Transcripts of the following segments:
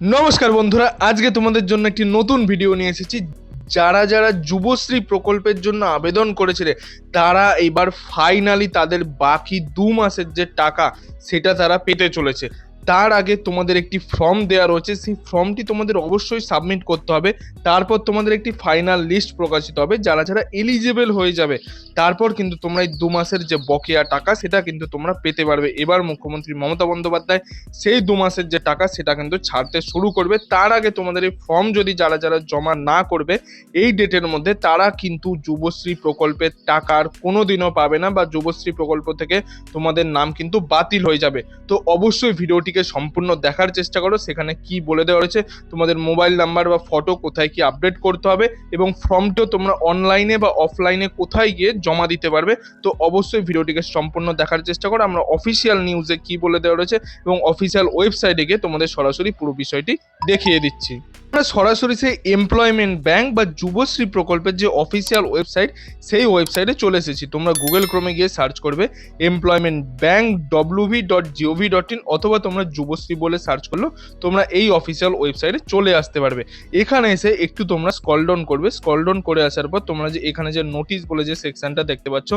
নমস্কার বন্ধুরা, আজকে তোমাদের জন্য একটি নতুন ভিডিও নিয়ে এসেছি। যারা যারা যুবশ্রী প্রকল্পের জন্য আবেদন করেছিলে, তারা এবার ফাইনালি তাদের বাকি দু মাসের যে টাকা, সেটা তারা পেতে চলেছে। তার আগে তোমাদের একটি ফর্ম দেওয়া রয়েছে, সেই ফর্মটি তোমাদের অবশ্যই সাবমিট করতে হবে। তারপর তোমাদের একটি ফাইনাল লিস্ট প্রকাশিত হবে, যারা যারা এলিজেবল হয়ে যাবে। তারপর কিন্তু তোমরা এই দু মাসের যে বকেয়া টাকা, সেটা কিন্তু তোমরা পেতে পারবে। এবার মুখ্যমন্ত্রী মমতা বন্দ্যোপাধ্যায় সেই দু মাসের যে টাকা, সেটা কিন্তু ছাড়তে শুরু করবে। তার আগে তোমাদের এই ফর্ম যদি যারা যারা জমা না করবে, এই ডেটের মধ্যে তারা কিন্তু যুবশ্রী প্রকল্পের টাকার কোনো দিনও পাবে না বা যুবশ্রী প্রকল্প থেকে তোমাদের নাম কিন্তু বাতিল হয়ে যাবে। তো অবশ্যই ভিডিওটিকে সম্পূর্ণ দেখার চেষ্টা করো, সেখানে কি বলে দেওয়া রয়েছে, তোমাদের মোবাইল নাম্বার বা ফটো কোথায় কি আপডেট করতে হবে, এবং ফর্মটিও তোমরা অনলাইনে বা অফলাইনে কোথায় গিয়ে জমা দিতে পারবে। তো অবশ্যই ভিডিওটিকে সম্পূর্ণ দেখার চেষ্টা করো, আমরা অফিসিয়াল নিউজে কি বলে দেওয়া রয়েছে, এবং অফিসিয়াল ওয়েবসাইটে গিয়ে তোমাদের সরাসরি পুরো বিষয়টি দেখিয়ে দিচ্ছি। সরাসরি সেই এমপ্লয়মেন্ট ব্যাংক বা যুবশ্রী প্রকল্পের যে অফিসিয়াল ওয়েবসাইট সেই ওয়েবসাইটে চলে এসেছি। তোমরা গুগল ক্রমে গিয়ে সার্চ করবে employment bank WB dot gov dot in অথবা তোমরা যুবশ্রী বলে সার্চ করল তোমরা এই অফিসিয়াল ওয়েবসাইটে চলে আসতে পারবে। এখানে এসে একটু তোমরা স্কল ডাউন করবে। স্কল ডাউন করে আসার পর তোমরা যে এখানে যে নোটিশ বলে যে সেকশনটা দেখতে পাচ্ছ,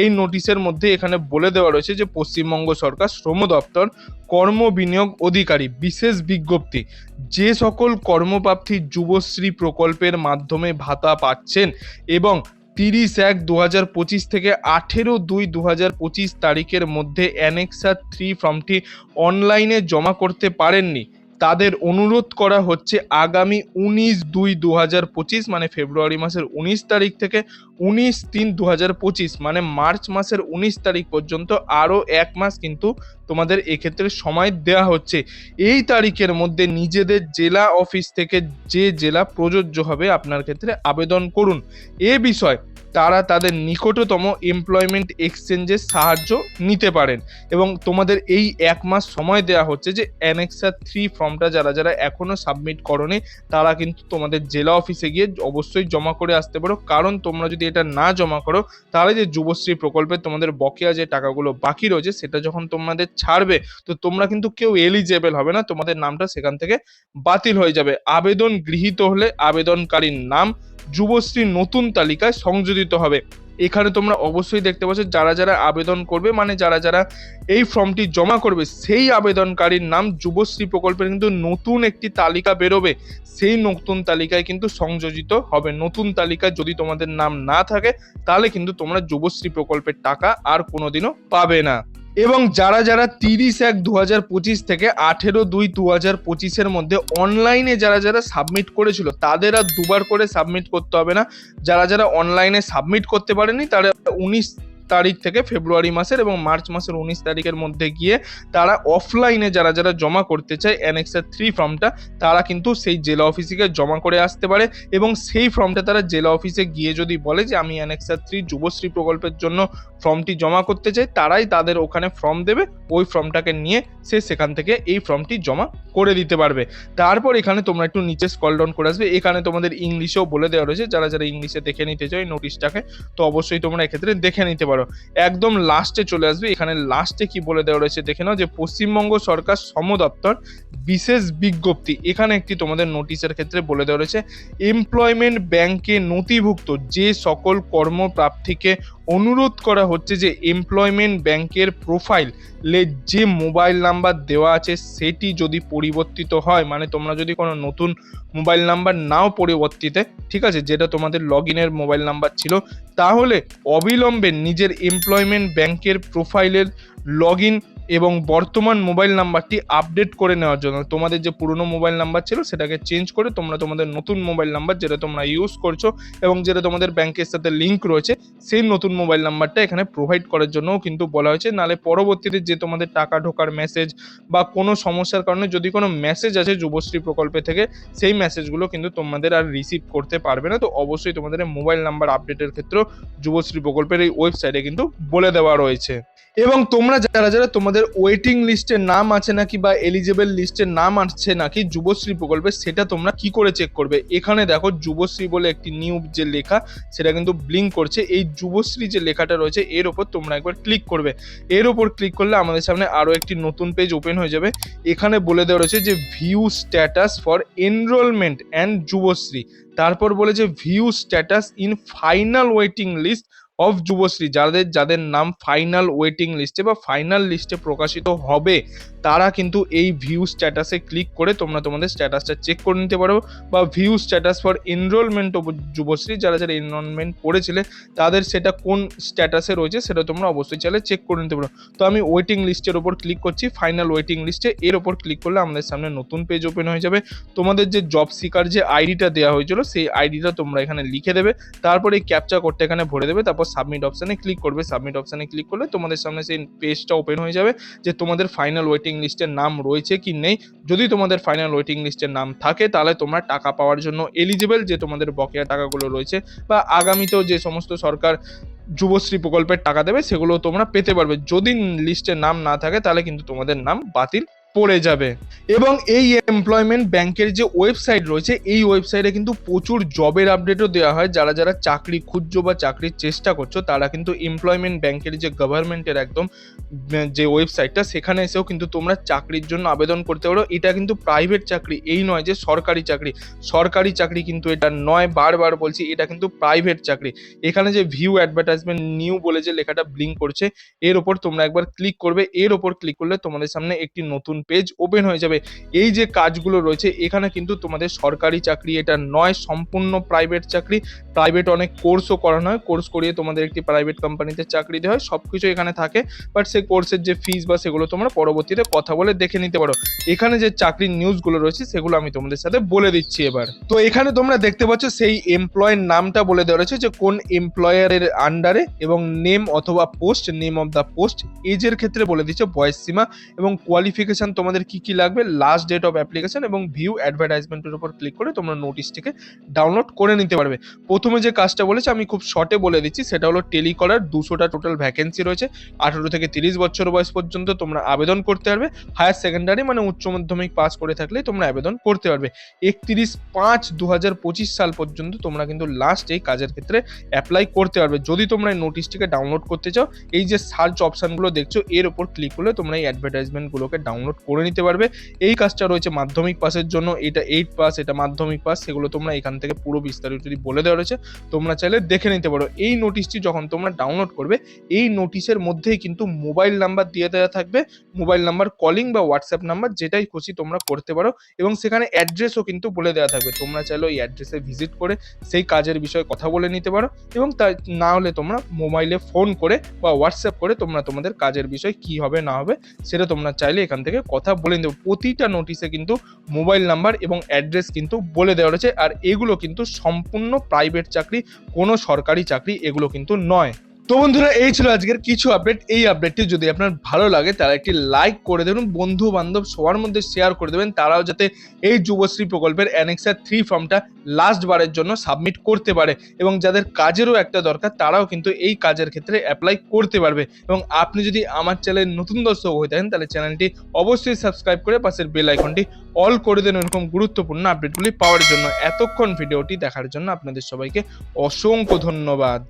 এই নোটিশের মধ্যে এখানে বলে দেওয়া রয়েছে যে পশ্চিমবঙ্গ সরকার শ্রম দপ্তর কর্ম বিনিয়োগ অধিকারী বিশেষ বিজ্ঞপ্তি। যে সকল কর্মপ্রার্থী যুবশ্রী প্রকল্পের মাধ্যমে ভাতা পাচ্ছেন এবং তিরিশ এক দু হাজার পঁচিশ থেকে আঠেরো দুই দু হাজার পঁচিশ তারিখের মধ্যে অ্যানেক্সার থ্রি ফর্মটি অনলাইনে জমা করতে পারেননি। তাদের অনুরোধ করা হচ্ছে আগামী উনিশ দুই দু হাজার পঁচিশ মানে ফেব্রুয়ারি মাসের উনিশ তারিখ থেকে উনিশ তিন দু হাজার পঁচিশ মানে মার্চ মাসের উনিশ তারিখ পর্যন্ত আরও এক মাস কিন্তু তোমাদের এক্ষেত্রে সময় দেওয়া হচ্ছে। এই তারিখের মধ্যে নিজেদের জেলা অফিস থেকে যে জেলা প্রযোজ্য হবে আপনার ক্ষেত্রে আবেদন করুন। এ বিষয় তারা তাদের নিকটতম এমপ্লয়মেন্ট এক্সচেঞ্জের সাহায্য নিতে পারেন। এবং তোমাদের এই এক মাস সময় দেওয়া হচ্ছে যে অ্যানেক্সার থ্রি ফর্মটা যারা যারা এখনও সাবমিট করনি, তারা কিন্তু তোমাদের জেলা অফিসে গিয়ে অবশ্যই জমা করে আসতে পারো। কারণ তোমরা যদি এটা না জমা করো, তাহলে যে যুবশ্রী প্রকল্পে তোমাদের বকেয়া যে টাকাগুলো বাকি রয়েছে, সেটা যখন তোমাদের ছাড়বে, তো তোমরা কিন্তু কেউ এলিজেবল হবে না। তোমাদের নামটা সেখান থেকে বাতিল হয়ে যাবে। আবেদন গৃহীত হলে আবেদনকারীর নাম যুবশ্রী নতুন তালিকায় সংযোজিত হবে। এখানে তোমরা অবশ্যই দেখতে পাচ্ছ, যারা যারা আবেদন করবে মানে যারা যারা এই ফর্মটি জমা করবে, সেই আবেদনকারীর নাম যুবশ্রী প্রকল্পের কিন্তু নতুন একটি তালিকা বেরোবে। সেই নতুন তালিকায় কিন্তু সংযোজিত হবে। নতুন তালিকায় যদি তোমাদের নাম না থাকে, তাহলে কিন্তু তোমরা যুবশ্রী প্রকল্পের টাকা আর কোনোদিনও পাবে না। এবং যারা যারা তিরিশ এক দু হাজার পঁচিশ থেকে আঠেরো দুই দু হাজার পঁচিশের মধ্যে অনলাইনে যারা যারা সাবমিট করেছিল, তাদের আর দুবার করে সাবমিট করতে হবে না। যারা যারা অনলাইনে সাবমিট করতে পারেনি, তারা উনিশ তারিখ থেকে ফেব্রুয়ারি মাসের এবং মার্চ মাসের উনিশ তারিখের মধ্যে গিয়ে তারা অফলাইনে যারা যারা জমা করতে চায় অ্যানেক্সার থ্রি ফর্মটা তারা কিন্তু সেই জেলা অফিসে গিয়ে জমা করে আসতে পারে এবং সেই ফর্মটা তারা জেলা অফিসে গিয়ে যদি বলে যে আমি অ্যানেক্সার থ্রি যুবশ্রী প্রকল্পের জন্য ফর্মটি জমা করতে চাই, তারাই তাদের ওখানে ফর্ম দেবে। ওই ফর্মটাকে নিয়ে সে সেখান থেকে এই ফর্মটি জমা করে দিতে পারবে। তারপর এখানে তোমরা একটু নিচে স্কল ডাউন করে আসবে। এখানে তোমাদের ইংলিশেও বলে দেওয়া রয়েছে। যারা যারা ইংলিশে দেখে নিতে চাই নোটিশটাকে তো অবশ্যই তোমরা এক্ষেত্রে দেখে নিতে পারো। একদম লাস্টে চলে আসবে। এখানে লাস্টে কি বলে দেওয়া রয়েছে দেখে নাও যে পশ্চিমবঙ্গ সরকার শ্রম দপ্তর বিশেষ বিজ্ঞপ্তি। এখানে একটি তোমাদের নোটিশের ক্ষেত্রে বলে দেওয়া রয়েছে এমপ্লয়মেন্ট ব্যাংকে নথিভুক্ত যে সকল কর্মপ্রার্থীকে অনুরোধ করা হচ্ছে যে এমপ্লয়মেন্ট ব্যাংকের প্রোফাইল লে যে মোবাইল নাম্বার দেওয়া আছে, সেটি যদি পরিবর্তিত হয় মানে তোমরা যদি কোনো নতুন মোবাইল নাম্বার নাও পরিবর্তিতে, ঠিক আছে? যেটা তোমাদের লগ ইনের মোবাইল নাম্বার ছিল। তাহলে অবিলম্বে নিজের এমপ্লয়মেন্ট ব্যাংকের প্রোফাইলের লগ ইন এবং বর্তমান মোবাইল নাম্বারটি আপডেট করে নেওয়ার জন্য তোমাদের যে পুরনো মোবাইল নাম্বার ছিল সেটাকে চেঞ্জ করে তোমরা তোমাদের নতুন মোবাইল নাম্বার যেটা তোমরা ইউজ করছ এবং যেটা তোমাদের ব্যাংকের সাথে লিঙ্ক রয়েছে, সেই নতুন মোবাইল নাম্বারটা এখানে প্রোভাইড করার জন্যও কিন্তু বলা হয়েছে। নালে পরবর্তীতে যে তোমাদের টাকা ঢোকার মেসেজ বা কোনো সমস্যার কারণে যদি কোনো মেসেজ আছে যুবশ্রী প্রকল্পে থেকে, সেই মেসেজগুলো কিন্তু তোমাদের আর রিসিভ করতে পারবে না। তো অবশ্যই তোমাদের মোবাইল নাম্বার আপডেটের ক্ষেত্রেও যুবশ্রী প্রকল্পের এই ওয়েবসাইটে কিন্তু বলে দেওয়া রয়েছে। এবং তোমরা যারা যারা তোমাদের তোমাদের ওয়েটিং লিস্টে নাম আছে নাকি বা এলিজেবল লিস্টে নাম আছে নাকি যুবশ্রী প্রকল্পে, সেটা তোমরা কি করে চেক করবে? এখানে দেখো যুবশ্রী বলে একটি নিউ যে লেখা, সেটা কিন্তু ব্লিঙ্ক করছে। এই যুবশ্রী যে লেখাটা রয়েছে, এর ওপর তোমরা একবার ক্লিক করবে। এর ওপর ক্লিক করলে আমাদের সামনে আরও একটি নতুন পেজ ওপেন হয়ে যাবে। এখানে বলে দেওয়া রয়েছে যে view status for enrollment and Yuvashree. তারপর বলেছে view status in final waiting list of Yuvashree যাদের যাদের নাম ফাইনাল ওয়েটিং লিস্টে বা ফাইনাল লিস্টে প্রকাশিত হবে, তারা কিন্তু এই ভিউ স্ট্যাটাসে ক্লিক করে তোমরা তোমাদের স্ট্যাটাসটা চেক করে নিতে পারো বা view status for enrollment Yuvashree যারা যারা এনরোলমেন্ট করেছিলে, তাদের সেটা কোন স্ট্যাটাসে রয়েছে সেটা তোমরা অবশ্যই চাইলে চেক করে নিতে পারো। তো আমি ওয়েটিং লিস্টের ওপর ক্লিক করছি ফাইনাল ওয়েটিং লিস্টে এর ওপর ক্লিক করলে আমাদের সামনে নতুন পেজ ওপেন হয়ে যাবে। তোমাদের যে জব সিকার যে আইডিটা দেওয়া হয়েছিল, সেই আইডিটা তোমরা এখানে লিখে দেবে, তারপরে এই ক্যাপচা কোডটা এখানে ভরে দেবে, তারপর সাবমিট অপশানে ক্লিক করবে। সাবমিট অপশানে ক্লিক করলে তোমাদের সামনে সেই পেজটা ওপেন হয়ে যাবে যে তোমাদের ফাইনাল ওয়েটিং লিস্টের নাম রয়েছে কি নেই। যদি তোমাদের ফাইনাল ওয়েটিং লিস্টের নাম থাকে, তাহলে তোমরা টাকা পাওয়ার জন্য এলিজিবল যে তোমাদের বকেয়া টাকাগুলো রয়েছে বা আগামীতেও যে সমস্ত সরকার যুবশ্রী প্রকল্পের টাকা দেবে সেগুলো তোমরা পেতে পারবে। যদি লিস্টে নাম না থাকে, তাহলে কিন্তু তোমাদের নাম বাতিল পড়ে যাবে। এবং এই এমপ্লয়মেন্ট ব্যাংকের যে ওয়েবসাইট রয়েছে, এই ওয়েবসাইটে কিন্তু প্রচুর জবের আপডেটও দেওয়া হয়। যারা যারা চাকরি খুঁজছো বা চাকরির চেষ্টা করছ, তারা কিন্তু এমপ্লয়মেন্ট ব্যাংকের যে গভর্নমেন্টের একদম যে ওয়েবসাইটটা সেখানে এসেও কিন্তু তোমরা চাকরির জন্য আবেদন করতে পারো। এটা কিন্তু প্রাইভেট চাকরি, এই নয় যে সরকারি চাকরি। সরকারি চাকরি কিন্তু এটা নয়, বারবার বলছি, এটা কিন্তু প্রাইভেট চাকরি। এখানে যে ভিউ অ্যাডভার্টাইজমেন্ট নিউ বলে যে লেখাটা ব্লিঙ্ক করছে, এর ওপর তোমরা একবার ক্লিক করবে। এর ওপর ক্লিক করলে তোমাদের সামনে একটি নতুন পেজ ওপেন হয়ে যাবে। এই যে কাজগুলো রয়েছে, এখানে কিন্তু তোমাদের সরকারি চাকরি, এটা নয়, সম্পূর্ণ প্রাইভেট চাকরি। প্রাইভেট অনেক কোর্সও করানো হয়। কোর্স করিয়ে তোমাদের একটি প্রাইভেট কোম্পানিতে চাকরি দেওয়া হয়। সব কিছু এখানে থাকে। বাট সেই কোর্সের যে ফিস বা সেগুলো তোমরা পরবর্তীতে কথা বলে দেখে নিতে পারো। এখানে যে চাকরির নিউজগুলো রয়েছে, সেগুলো আমি তোমাদের সাথে বলে দিচ্ছি এবার। তো এখানে তোমরা দেখতে পাচ্ছ, সেই এমপ্লয়ের নামটা বলে দেওয়া রয়েছে যে, কোন এমপ্লয়ারের আন্ডারে এবং নেম অথবা post name of the post এজের ক্ষেত্রে বলে দিচ্ছে বয়স সীমা এবং কোয়ালিফিকেশন তোমাদের কি কি লাগবে লাস্ট ডেট অফ অ্যাপ্লিকেশন এবং ভিউ অ্যাডভার্টাইজমেন্টের উপর ক্লিক করে তোমরা নোটিশটিকে ডাউনলোড করে নিতে পারবে। প্রথমে যে কাজটা বলেছে আমি খুব শর্টে বলে দিচ্ছি, সেটা হলো টেলিকলার দুশোটা টোটাল ভ্যাকেন্সি রয়েছে, আঠারো থেকে তিরিশ বছর বয়স পর্যন্ত তোমরা আবেদন করতে পারবে। হায়ার সেকেন্ডারি মানে উচ্চ মাধ্যমিক পাস করে থাকলে তোমরা আবেদন করতে পারবে। একত্রিশ পাঁচ দু সাল পর্যন্ত তোমরা কিন্তু লাস্ট এই কাজের ক্ষেত্রে অ্যাপ্লাই করতে পারবে। যদি তোমরা এই নোটিশটিকে ডাউনলোড করতে চাও, এই যে সার্চ অপশনগুলো দেখছ, এর উপর ক্লিক করলে তোমরা এই অ্যাডভার্টাইজমেন্টগুলোকে ডাউনলোড করে নিতে পারবে। এই কাজটা রয়েছে মাধ্যমিক পাসের জন্য। এটা এইট পাস এটা মাধ্যমিক পাস সেগুলো তোমরা এখান থেকে পুরো বিস্তারিত যদি বলে দেওয়া রয়েছে, তোমরা চাইলে দেখে নিতে পারো। এই নোটিশটি যখন তোমরা ডাউনলোড করবে, এই নোটিশের মধ্যেই কিন্তু মোবাইল নাম্বার দিয়ে দেওয়া থাকবে। মোবাইল নাম্বার কলিং বা হোয়াটসঅ্যাপ নাম্বার যেটাই খুশি তোমরা করতে পারো এবং সেখানে অ্যাড্রেসও কিন্তু বলে দেওয়া থাকবে। তোমরা চাইলে ওই অ্যাড্রেসে ভিজিট করে সেই কাজের বিষয়ে কথা বলে নিতে পারো এবং তা না হলে তোমরা মোবাইলে ফোন করে বা হোয়াটসঅ্যাপ করে তোমরা তোমাদের কাজের বিষয় কি হবে না হবে, সেটা তোমরা চাইলে এখান থেকে কথা বলে নিতে প্রতিটা নোটিশে কিন্তু মোবাইল নাম্বার এবং অ্যাড্রেস কিন্তু বলে দেওয়া রয়েছে। আর এগুলো কিন্তু সম্পূর্ণ প্রাইভেট চাকরি, কোনো সরকারি চাকরি এগুলো কিন্তু নয়। তো বন্ধুরা, এই ছিল আজকের কিছু আপডেট এই আপডেটটি যদি আপনার ভালো লাগে, তাহলে একটি লাইক করে দেবেন বন্ধু বান্ধব সবার মধ্যে শেয়ার করে দেবেন, তারাও যাতে এই যুবশ্রী প্রকল্পের অ্যানেক্সার থ্রি ফর্মটা লাস্ট বারের জন্য সাবমিট করতে পারে। এবং যাদের কাজেরও একটা দরকার, তারাও কিন্তু এই কাজের ক্ষেত্রে অ্যাপ্লাই করতে পারবে। এবং আপনি যদি আমার চ্যানেল নতুন দর্শক হয়ে থাকেন, তাহলে চ্যানেলটি অবশ্যই সাবস্ক্রাইব করে পাশের বেল আইকনটি অল করে দেন, এরকম গুরুত্বপূর্ণ আপডেটগুলি পাওয়ার জন্য। এতক্ষণ ভিডিওটি দেখার জন্য আপনাদের সবাইকে অসংখ্য ধন্যবাদ।